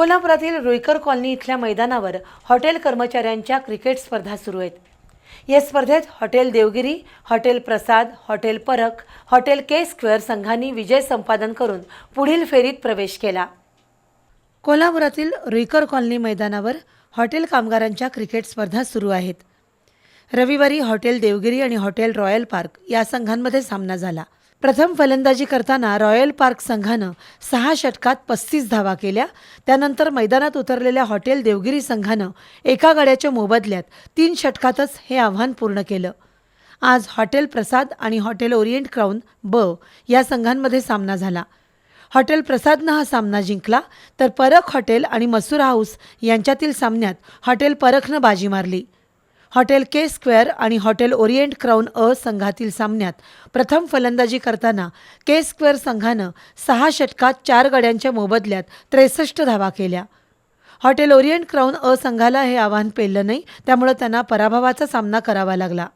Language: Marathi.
कोल्हापुरातील रुईकर कॉलनी इथल्या मैदानावर हॉटेल कर्मचाऱ्यांच्या क्रिकेट स्पर्धा सुरू आहेत. या स्पर्धेत hotel Devgiri hotel Prasad hotel Parakh hotel K square संघांनी विजय संपादन करून पुढील फेरीत प्रवेश केला. कोल्हापुरातील रुईकर कॉलनी मैदानावर हॉटेल कामगारांच्या क्रिकेट स्पर्धा सुरू आहेत. रविवारी हॉटेल देवगिरी आणि हॉटेल रॉयल पार्क या संघांमध्ये सामना झाला. प्रथम फलंदाजी करताना रॉयल पार्क संघानं सहा षटकात पस्तीस धावा केल्या. त्यानंतर मैदानात उतरलेल्या हॉटेल देवगिरी संघानं एका गड्याच्या मोबदल्यात तीन षटकातच हे आव्हान पूर्ण केलं. आज हॉटेल प्रसाद आणि हॉटेल ओरिएंट क्राऊन ब या संघांमध्ये सामना झाला. हॉटेल प्रसादनं हा सामना जिंकला तर परख हॉटेल आणि मसूर हाऊस यांच्यातील सामन्यात हॉटेल परखनं बाजी मारली. हॉटेल के स्क्वेअर आणि हॉटेल ओरिएंट क्राऊन अ संघातील सामन्यात प्रथम फलंदाजी करताना के स्क्वेअर संघानं सहा षटकात चार गड्यांच्या मोबदल्यात त्रेसष्ट धावा केल्या. हॉटेल ओरिएंट क्राऊन अ संघाला हे आव्हान पेललं नाही त्यामुळे त्यांना पराभवाचा सामना करावा लागला.